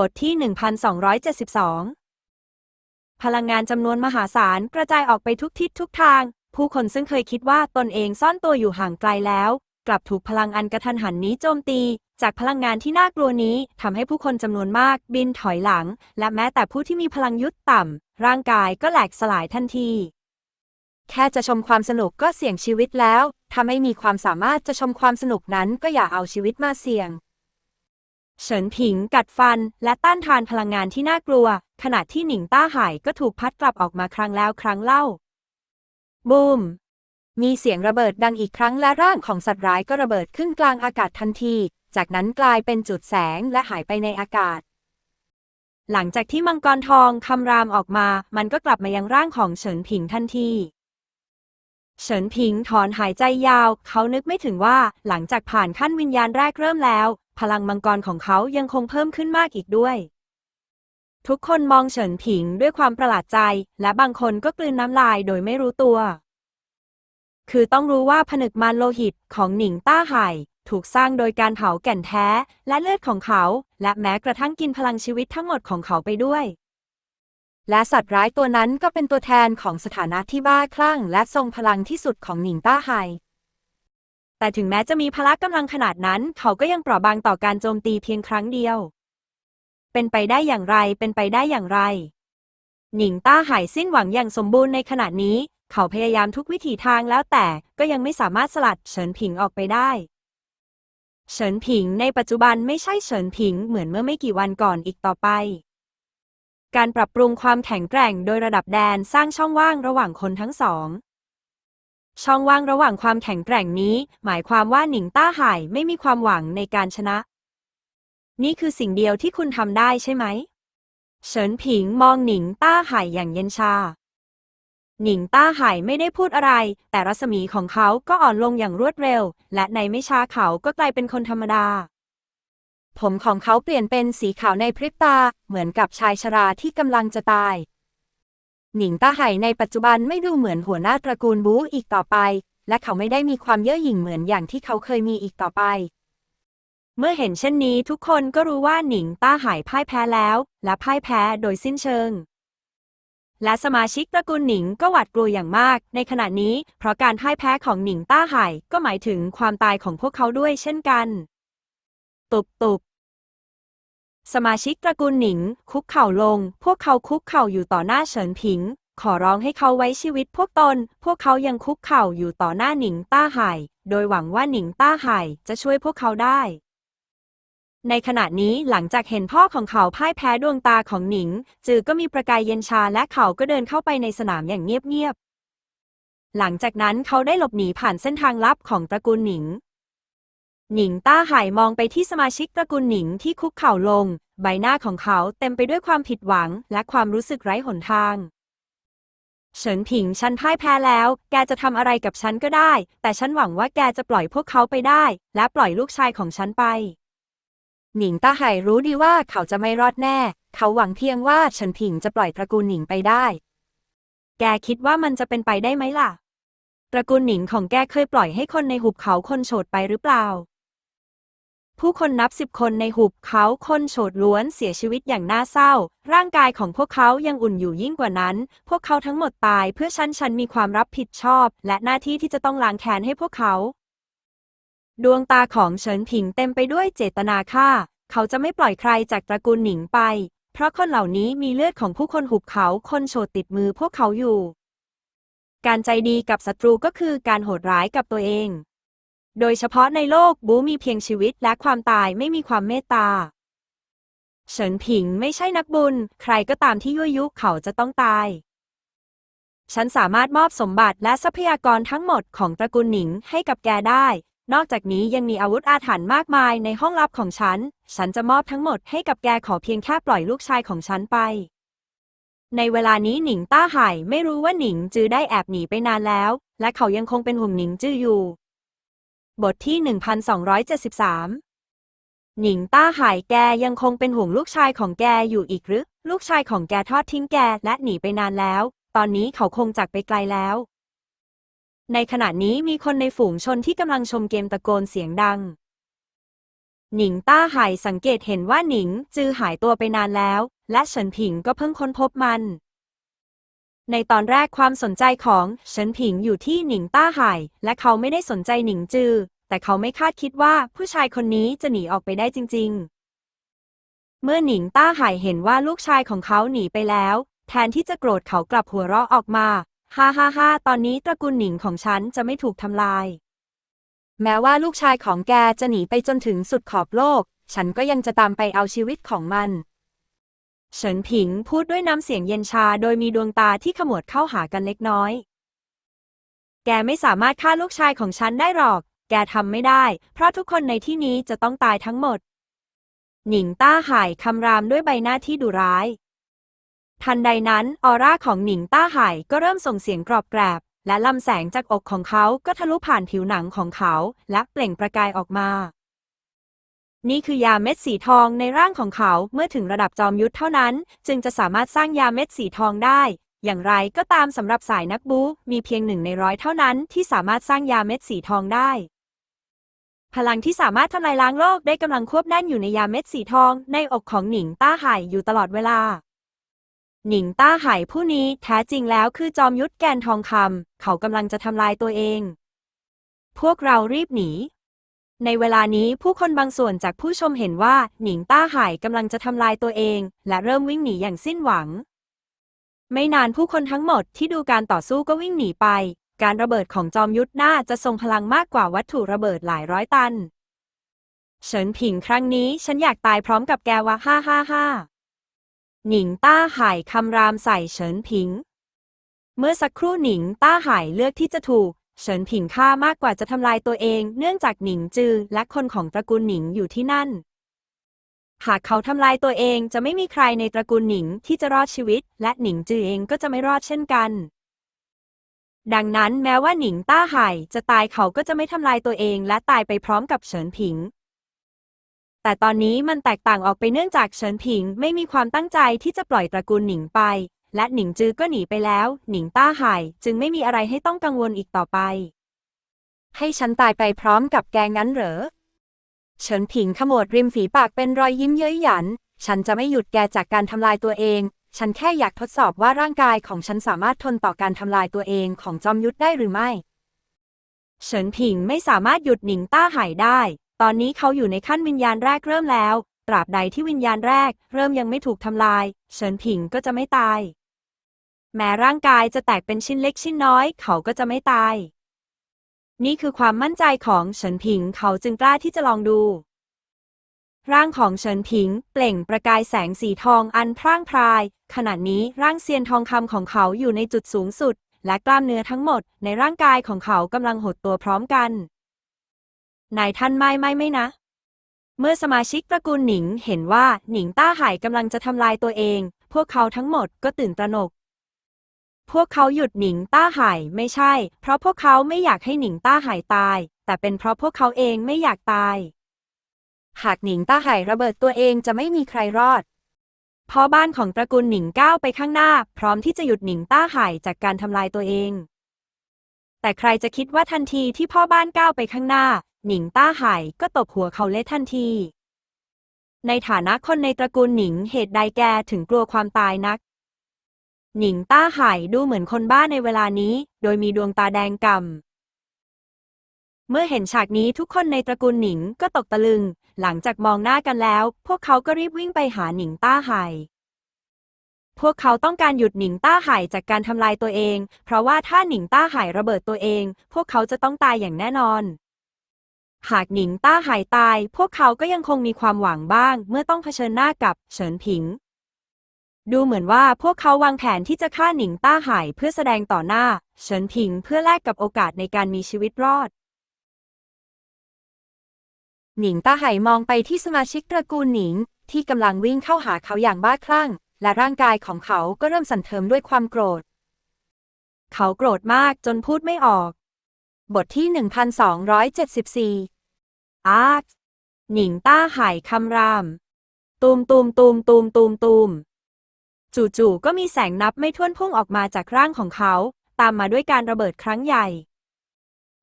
บทที่ 1272 พลังงานจำนวนมหาศาลกระจายออกไปทุกทิศทุกทาง ผู้คนซึ่งเคยคิดว่าตนเองซ่อนตัวอยู่ห่างไกลแล้ว กลับถูกพลังอันกระทันหันนี้โจมตี จากพลังงานที่น่ากลัวนี้ทำให้ผู้คนจำนวนมากบินถอยหลัง และแม้แต่ผู้ที่มีพลังยุทธต่ำร่างกายก็แหลกสลายทันที แค่จะชมความสนุกก็เสี่ยงชีวิตแล้ว ถ้าไม่มีความสามารถจะชมความสนุกนั้นก็อย่าเอาชีวิตมาเสี่ยง เฉินผิงกัดฟัน และต้านทานพลังงานที่น่ากลัว ขณะที่หนิงต้าหายก็ถูกพัดกลับออกมาครั้งแล้วครั้งเล่า บูม มีเสียงระเบิดดังอีกครั้งและร่างของสัตว์ร้ายก็ระเบิดขึ้นกลางอากาศทันที จากนั้นกลายเป็นจุดแสงและหายไปในอากาศ หลังจากที่มังกรทองคำรามออกมา มันก็กลับมายังร่างของเฉินผิงทันทีเฉินผิงถอนหายใจยาว เขานึกไม่ถึงว่าหลังจากผ่านขั้นวิญญาณแรกเริ่มแล้ว พลังมังกรของเขายังคงเพิ่มขึ้นมากอีกด้วย ทุกคนมองเฉินผิงด้วยความประหลาดใจ และบางคนก็กลืนน้ำลายโดยไม่รู้ตัว คือต้องรู้ว่าผนึกมารโลหิตของหนิงต้าไห่ถูกสร้างโดยการเผาแก่นแท้ และเลือดของเขา และแม้กระทั่งกินพลังชีวิตทั้งหมดของเขาไปด้วย และสัตว์ร้ายตัวนั้นก็เป็นตัวแทนของสถานะที่บ้าคลั่ง และทรงพลังที่สุดของหนิงต้าไฮ แต่ถึงแม้จะมีพละกำลังขนาดนั้น เขาก็ยังเปราะบางต่อการโจมตีเพียงครั้งเดียว เป็นไปได้อย่างไร เป็นไปได้อย่างไร หนิงต้าหายสิ้นหวังอย่างสมบูรณ์ในขณะนี้ เขาพยายามทุกวิถีทางแล้วแต่ก็ยังไม่สามารถสลัดเฉินผิงออกไปได้ เฉินผิงในปัจจุบันไม่ใช่เฉินผิงเหมือนเมื่อไม่กี่วันก่อนอีกต่อไปการปรับปรุงความแข็งแกร่งโดยระดับแดนสร้างช่องว่างระหว่างคนทั้งสอง ช่องว่างระหว่างความแข็งแกร่งนี้ หมายความว่าหนิงต้าหายไม่มีความหวังในการชนะ นี่คือสิ่งเดียวที่คุณทำได้ใช่ไหม เฉินผิงมองหนิงต้าหายอย่างเย็นชา หนิงต้าหายไม่ได้พูดอะไร แต่รัศมีของเขาก็อ่อนลงอย่างรวดเร็ว และในไม่ช้าเขาก็กลายเป็นคนธรรมดา ผมของเขาเปลี่ยนเป็นสีขาวในพริบตา เหมือนกับชายชราที่กำลังจะตาย หนิงต้าไห่ในปัจจุบันไม่ดูเหมือนหัวหน้าตระกูลบูอีกต่อไป และเขาไม่ได้มีความเย่อหยิ่งเหมือนอย่างที่เขาเคยมีอีกต่อไป เมื่อเห็นเช่นนี้ทุกคนก็รู้ว่าหนิงต้าไห่พ่ายแพ้แล้ว และพ่ายแพ้โดยสิ้นเชิง และสมาชิกตระกูลหนิงก็หวาดกลัวอย่างมาก ในขณะนี้ เพราะการพ่ายแพ้ของหนิงต้าไห่ก็หมายถึงความตายของพวกเขาด้วยเช่นกัน ตุบตุบ สมาชิกตระกูลหนิง คุกเข่าลง พวกเขาคุกเข่าอยู่ต่อหน้าเฉินผิง ขอร้องให้เขาไว้ชีวิตพวกตน พวกเขายังคุกเข่าอยู่ต่อหน้าหนิงต้าไห่ โดยหวังว่าหนิงต้าไห่จะช่วยพวกเขาได้ ในขณะนี้หลังจากเห็นพ่อของเขาพ่ายแพ้ดวงตาของหนิง จือก็มีประกายเย็นชาและเขาก็เดินเข้าไปในสนามอย่างเงียบๆหลังจากนั้นเขาได้หลบหนีผ่านเส้นทางลับของตระกูลหนิง หนิงต้าห่ายมองไปที่สมาชิกตระกูลหนิงที่คุกเข่าลง ใบหน้าของเขาเต็มไปด้วยความผิดหวัง และความรู้สึกไร้หนทาง เฉินผิงฉันพ่ายแพ้แล้ว แกจะทำอะไรกับฉันก็ได้ แต่ฉันหวังว่าแกจะปล่อยพวกเขาไปได้ และปล่อยลูกชายของฉันไป หนิงต้าไห่รู้ดีว่าเขาจะไม่รอดแน่ เขาหวังเพียงว่าเฉินผิงจะปล่อยตระกูลหนิงไปได้ แกคิดว่ามันจะเป็นไปได้ไหมล่ะ ตระกูลหนิงของแกเคยปล่อยให้คนในหุบเขาคนโฉดไปหรือเปล่า ผู้คนนับสิบคนในหุบเขาคนโฉดล้วนเสียชีวิตอย่างน่าเศร้า ร่างกายของพวกเขายังอุ่นอยู่ยิ่งกว่านั้น พวกเขาทั้งหมดตายเพื่อฉันฉันมีความรับผิดชอบ และหน้าที่ที่จะต้องล้างแค้นให้พวกเขา ดวงตาของเฉินผิงเต็มไปด้วยเจตนาฆ่า เขาจะไม่ปล่อยใครจากตระกูลหนิงไป เพราะคนเหล่านี้มีเลือดของผู้คนหุบเขาคนโฉดติดมือพวกเขาอยู่ การใจดีกับศัตรูก็คือการโหดร้ายกับตัวเอง โดยเฉพาะในโลกบูมีเพียงชีวิตและความตายไม่มีความเมตตา เฉินผิงไม่ใช่นักบุญ ใครก็ตามที่ยั่วยุเขาจะต้องตาย ฉันสามารถมอบสมบัติและทรัพยากรทั้งหมดของตระกูลหนิงให้กับแกได้ นอกจากนี้ยังมีอาวุธอาถรรพ์มากมายในห้องลับของฉัน ฉันจะมอบทั้งหมดให้กับแกขอเพียงแค่ปล่อยลูกชายของฉันไป ในเวลานี้หนิงต้าไห่ไม่รู้ว่าหนิงจือได้แอบหนีไปนานแล้ว และเขายังคงเป็นห่วงหนิงจืออยู่ บทที่ 1273 หนิงต้าไห่แกยังคงเป็นห่วงลูกชายของแกอยู่อีกหรือ ลูกชายของแกทอดทิ้งแกและหนีไปนานแล้ว ตอนนี้เขาคงจากไปไกลแล้ว ในขณะนี้มีคนในฝูงชนที่กำลังชมเกมตะโกนเสียงดัง หนิงต้าไห่สังเกตเห็นว่าหนิงจือหายตัวไปนานแล้ว และเฉินผิงก็เพิ่งค้นพบมัน ในตอนแรกความสนใจของเฉินผิงอยู่ที่หนิงต้าไห่และเขาไม่ได้สนใจหนิงจือ แต่เขาไม่คาดคิดว่าผู้ชายคนนี้จะหนีออกไปได้จริง ๆ เมื่อหนิงต้าไห่เห็นว่าลูกชายของเขาหนีไปแล้ว แทนที่จะโกรธเขากลับหัวเราะออกมาฮ่าฮ่าฮ่าตอนนี้ตระกูลหนิงของฉันจะไม่ถูกทำลาย แม้ว่าลูกชายของแกจะหนีไปจนถึงสุดขอบโลก ฉันก็ยังจะตามไปเอาชีวิตของมัน เฉินผิงพูดด้วยน้ำเสียงเย็นชาโดยมีดวงตาที่ขมวดเข้าหากันเล็กน้อย แกไม่สามารถฆ่าลูกชายของฉันได้หรอก แกทำไม่ได้ เพราะทุกคนในที่นี้จะต้องตายทั้งหมด หนิงต้าหายคำรามด้วยใบหน้าที่ดุร้าย ทันใดนั้นออร่าของหนิงต้าหายก็เริ่มส่งเสียงกรอบแกรบ และลำแสงจากอกของเขาก็ทะลุผ่านผิวหนังของเขา และเปล่งประกายออกมา นี่คือยาเม็ดสีทองในร่างของเขาเมื่อถึงระดับจอมยุทธเท่านั้น จึงจะสามารถสร้างยาเม็ดสีทองได้ อย่างไรก็ตามสำหรับสายนักบูมีเพียงหนึ่งในร้อยเท่านั้นที่สามารถสร้างยาเม็ดสีทองได้ พลังที่สามารถทำลายล้างโลกได้กำลังควบแน่นอยู่ในยาเม็ดสีทอง ในอกของหนิงต้าห่ายอยู่ตลอดเวลาหนิงต้าไห่ผู้นี้แท้จริงแล้วคือจอมยุทธแกนทองคำเขากำลังจะทำลายตัวเอง พวกเรารีบหนี ในเวลานี้ผู้คนบางส่วนจากผู้ชมเห็นว่า หนิงต้าไห่กำลังจะทำลายตัวเอง และเริ่มวิ่งหนีอย่างสิ้นหวัง ไม่นานผู้คนทั้งหมดที่ดูการต่อสู้ก็วิ่งหนีไป การระเบิดของจอมยุทธน่าจะทรงพลังมากกว่าวัตถุระเบิดหลายร้อยตัน เฉินผิงครั้งนี้ฉันอยากตายพร้อมกับแกวะฮ่าฮ่าฮ่าหนิงต้าไห่คำรามใส่เฉินผิง เมื่อสักครู่หนิงต้าไห่เลือกที่จะถูก เฉินผิงฆ่ามากกว่าจะทำลายตัวเอง เนื่องจากหนิงจือและคนของตระกูลหนิงอยู่ที่นั่น หากเขาทำลายตัวเองจะไม่มีใครในตระกูลหนิงที่จะรอดชีวิต และหนิงจือเองก็จะไม่รอดเช่นกัน ดังนั้นแม้ว่าหนิงต้าไห่จะตายเขาก็จะไม่ทำลายตัวเองและตายไปพร้อมกับเฉินผิง แต่ตอนนี้มันแตกต่างออกไปเนื่องจากเฉินผิงไม่มีความตั้งใจที่จะปล่อยตระกูลหนิงไป และหนิงจือก็หนีไปแล้ว หนิงต้าไห่จึงไม่มีอะไรให้ต้องกังวลอีกต่อไป ให้ฉันตายไปพร้อมกับแกงั้นเหรอ เฉินผิงขมวดริมฝีปากเป็นรอยยิ้มเย้ยหยัน ฉันจะไม่หยุดแกจากการทำลายตัวเอง ฉันแค่อยากทดสอบว่าร่างกายของฉันสามารถทนต่อการทำลายตัวเองของจอมยุทธได้หรือไม่ เฉินผิงไม่สามารถหยุดหนิงต้าไห่ได้ ตอนนี้เขาอยู่ในขั้นวิญญาณแรกเริ่มแล้ว ตราบใดที่วิญญาณแรก เริ่มยังไม่ถูกทำลาย เฉินผิงก็จะไม่ตาย แม้ร่างกายจะแตกเป็นชิ้นเล็กชิ้นน้อย เขาก็จะไม่ตาย นี่คือความมั่นใจของเฉินผิง เขาจึงกล้าที่จะลองดู ร่างของเฉินผิง เปล่งประกายแสงสีทองอันพร่างพราย ขณะนี้ร่างเซียนทองคำของเขาอยู่ในจุดสูงสุด และกล้ามเนื้อทั้งหมด ในร่างกายของเขากำลังหดตัวพร้อมกันนายท่านไม่ไม่ไม่นะ เมื่อสมาชิกตระกูลหนิงเห็นว่าหนิงต้าไห่กำลังจะทำลายตัวเอง พวกเขาทั้งหมดก็ตื่นตระหนก พวกเขาหยุดหนิงต้าไห่ไม่ใช่ เพราะพวกเขาไม่อยากให้หนิงต้าไห่ตาย แต่เป็นเพราะพวกเขาเองไม่อยากตาย หากหนิงต้าไห่ระเบิดตัวเองจะไม่มีใครรอดพ่อบ้านของตระกูลหนิงก้าวไปข้างหน้า พร้อมที่จะหยุดหนิงต้าไห่จากการทำลายตัวเอง แต่ใครจะคิดว่าทันทีที่พ่อบ้านก้าวไปข้างหน้า หนิงต้าไห่ก็ตบหัวเขาเละทันที ในฐานะคนในตระกูลหนิงเหตุใดแกถึงกลัวความตายนัก หนิงต้าไห่ดูเหมือนคนบ้าในเวลานี้ โดยมีดวงตาแดงก่ำ เมื่อเห็นฉากนี้ทุกคนในตระกูลหนิงก็ตกตะลึง หลังจากมองหน้ากันแล้ว พวกเขาก็รีบวิ่งไปหาหนิงต้าไห่พวกเขาต้องการหยุดหนิงต้าไห่จากการทำลายตัวเอง เพราะว่าถ้าหนิงต้าไห่ระเบิดตัวเอง พวกเขาจะต้องตายอย่างแน่นอน หากหนิงต้าไห่ตาย พวกเขาก็ยังคงมีความหวังบ้าง เมื่อต้องเผชิญหน้ากับเฉินผิง ดูเหมือนว่าพวกเขาวางแผนที่จะฆ่าหนิงต้าไห่เพื่อแสดงต่อหน้า เฉินผิงเพื่อแลกกับโอกาสในการมีชีวิตรอด หนิงต้าไห่มองไปที่สมาชิกตระกูลหนิง ที่กำลังวิ่งเข้าหาเขาอย่างบ้าคลั่ง และร่างกายของเขาก็เริ่มสั่นเทิมด้วยความโกรธ เขาโกรธมากจนพูดไม่ออก บทที่ 1274 อาร์คหนิงต้าไห่คำราม ตูมตูมตูมตูมตูมตูม จู่ๆก็มีแสงนับไม่ถ้วนพุ่งออกมาจากร่างของเขา ตามมาด้วยการระเบิดครั้งใหญ่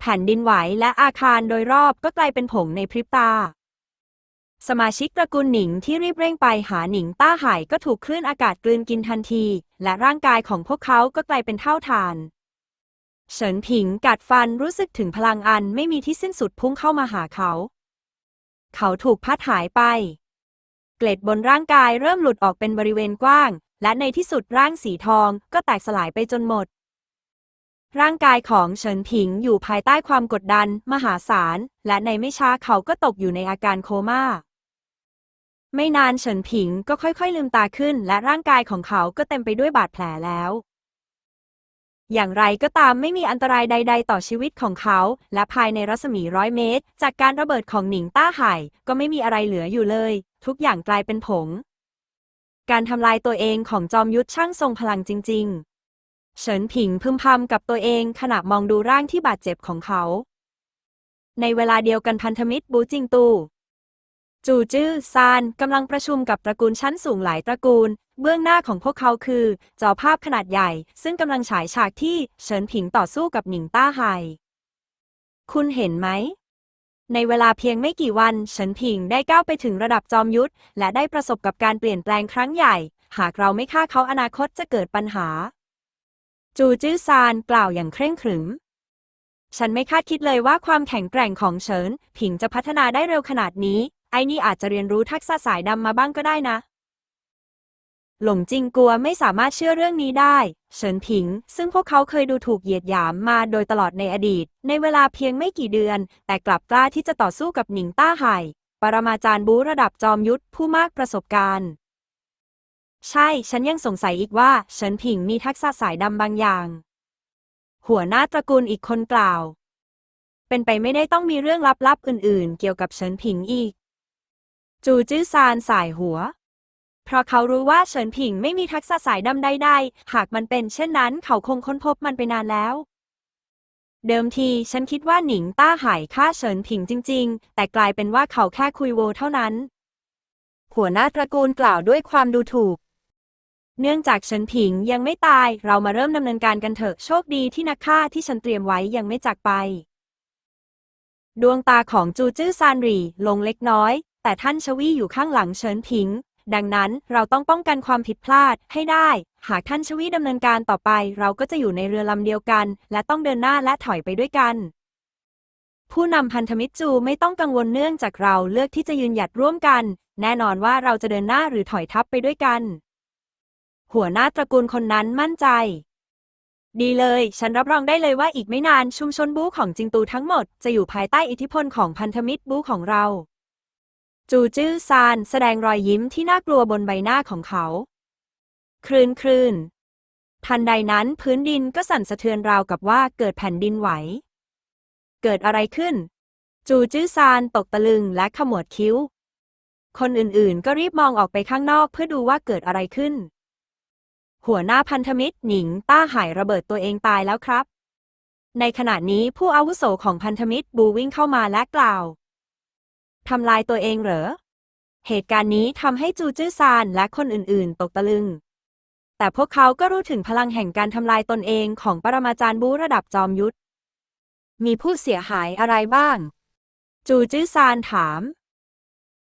แผ่นดินไหวและอาคารโดยรอบก็กลายเป็นผงในพริบตา สมาชิกตระกูลหนิงที่รีบเร่งไปหาหนิงต้าไห่ก็ถูกคลื่นอากาศกลืนกินทันที และร่างกายของพวกเขาก็กลายเป็นเท่าฐานเฉินผิงกัดฟันรู้สึกถึงพลังอันไม่มีที่สิ้นสุดพุ่งเข้ามาหาเขา เขาถูกพัดหายไป เกล็ดบนร่างกายเริ่มหลุดออกเป็นบริเวณกว้างและในที่สุดร่างสีทองก็แตกสลายไปจนหมด ร่างกายของเฉินผิงอยู่ภายใต้ความกดดัน มหาศาล และในไม่ช้าเขาก็ตกอยู่ในอาการโคม่า ไม่นานเฉินผิงก็ค่อยๆลืมตาขึ้น และร่างกายของเขาก็เต็มไปด้วยบาดแผลแล้วอย่างไรก็ตามไม่มีอันตรายใด ๆ ต่อชีวิตของเขา และภายในรัศมีร้อยเมตร จากการระเบิดของหนิงต้าไห่ ก็ไม่มีอะไรเหลืออยู่เลย ทุกอย่างกลายเป็นผง การทำลายตัวเองของจอมยุทธช่างทรงพลังจริง ๆ เฉินผิงพึมพำกับตัวเองขณะมองดูร่างที่บาดเจ็บของเขา ในเวลาเดียวกันพันธมิตรบูจิงตู จูจื้อซานกำลังประชุมกับตระกูลชั้นสูงหลายตระกูล เบื้องหน้าของพวกเขาคือจอภาพขนาดใหญ่ ซึ่งกำลังฉายฉากที่เฉินผิงต่อสู้กับหนิงต้าไฮคุณเห็นไหม ในเวลาเพียงไม่กี่วัน เฉินผิงได้ก้าวไปถึงระดับจอมยุทธ และได้ประสบกับการเปลี่ยนแปลงครั้งใหญ่ หากเราไม่ฆ่าเขาอนาคตจะเกิดปัญหา จูจื้อซานกล่าวอย่างเคร่งขรึม ฉันไม่คาดคิดเลยว่าความแข็งแกร่งของเฉินผิงจะพัฒนาได้เร็วขนาดนี้ ไอ้นี่อาจจะเรียนรู้ทักษะสายดำมาบ้างก็ได้นะ หลงจิงกัวไม่สามารถเชื่อเรื่องนี้ได้ เฉินผิง ซึ่งพวกเขาเคยดูถูกเหยียดหยามมาโดยตลอดในอดีต ในเวลาเพียงไม่กี่เดือน แต่กลับกล้าที่จะต่อสู้กับหนิงต้าไห่ ปรมาจารย์บูระดับจอมยุทธผู้มากประสบการณ์ ใช่ ฉันยังสงสัยอีกว่า เฉินผิงมีทักษะสายดำบางอย่าง หัวหน้าตระกูลอีกคนกล่าว เป็นไปไม่ได้ต้องมีเรื่องลับๆอื่น ๆ เกี่ยวกับเฉินผิงอีก จูจื้อซานสายหัว เพราะเขารู้ว่าเฉินผิงไม่มีทักษะสายดำใดๆ หากมันเป็นเช่นนั้นเขาคงค้นพบมันไปนานแล้ว เดิมทีฉันคิดว่าหนิงต้าหายฆ่าเฉินผิงจริง ๆ แต่กลายเป็นว่าเขาแค่คุยโวเท่านั้น หัวหน้าตระกูลกล่าวด้วยความดูถูก เนื่องจากเฉินผิงยังไม่ตาย เรามาเริ่มดำเนินการกันเถอะโชคดีที่นักฆ่าที่ฉันเตรียมไว้ยังไม่จากไป ดวงตาของจูจื้อซานรีลงเล็กน้อย แต่ท่านชวี่อยู่ข้างหลังเฉินผิง ดังนั้นเราต้องป้องกันความผิดพลาดให้ได้ หากท่านชวีดำเนินการต่อไป เราก็จะอยู่ในเรือลำเดียวกัน และต้องเดินหน้าและถอยไปด้วยกัน ผู้นำพันธมิตรจูไม่ต้องกังวลเนื่องจากเราเลือกที่จะยืนหยัดร่วมกัน แน่นอนว่าเราจะเดินหน้าหรือถอยทัพไปด้วยกัน หัวหน้าตระกูลคนนั้นมั่นใจดีเลย ฉันรับรองได้เลยว่าอีกไม่นานชุมชนบู๊ของจิงตูทั้งหมด จะอยู่ภายใต้อิทธิพลของพันธมิตรบู๊ของเรา จูจื้อซานแสดงรอยยิ้มที่น่ากลัวบนใบหน้าของเขา คลื่นคลื่น ทันใดนั้นพื้นดินก็สั่นสะเทือนราวกับว่าเกิดแผ่นดินไหว เกิดอะไรขึ้น จูจื้อซานตกตะลึงและขมวดคิ้ว คนอื่นๆ ก็รีบมองออกไปข้างนอกเพื่อดูว่าเกิดอะไรขึ้น หัวหน้าพันธมิตรหนิงต้าหายระเบิดตัวเองตายแล้วครับ ในขณะนี้ผู้อาวุโสของพันธมิตรบูวิ่งเข้ามาและกล่าว ทำลายตัวเองเหรอ เหตุการณ์นี้ทำให้จูจื้อซานและคนอื่นๆ ตกตะลึง แต่พวกเขาก็รู้ถึงพลังแห่งการทำลายตนเองของปรมาจารย์บูระดับจอมยุทธ มีผู้เสียหายอะไรบ้าง จูจื้อซานถาม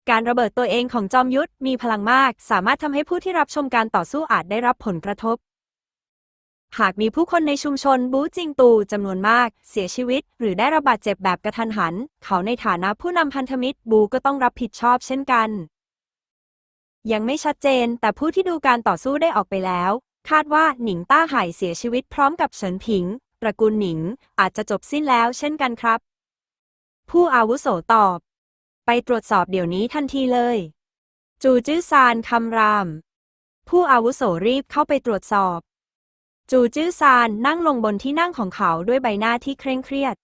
การระเบิดตัวเองของจอมยุทธมีพลังมาก สามารถทำให้ผู้ที่รับชมการต่อสู้อาจได้รับผลกระทบ หากมีผู้คนในชุมชนบูจิงตูจำนวนมาก เสียชีวิต หรือได้รับบาดเจ็บแบบกระทันหัน เขาในฐานะผู้นำพันธมิตรบูก็ต้องรับผิดชอบเช่นกัน ยังไม่ชัดเจน แต่ผู้ที่ดูการต่อสู้ได้ออกไปแล้ว คาดว่าหนิงต้าไห่เสียชีวิตพร้อมกับเฉินผิงตระกูลหนิง อาจจะจบสิ้นแล้วเช่นกันครับ ผู้อาวุโสตอบ ไปตรวจสอบเดี๋ยวนี้ทันทีเลย จูจื้อซานคำราม ผู้อาวุโสรีบเข้าไปตรวจสอบ จูจื้อซานนั่งลงบนที่นั่งของเขาด้วยใบหน้าที่เคร่งเครียด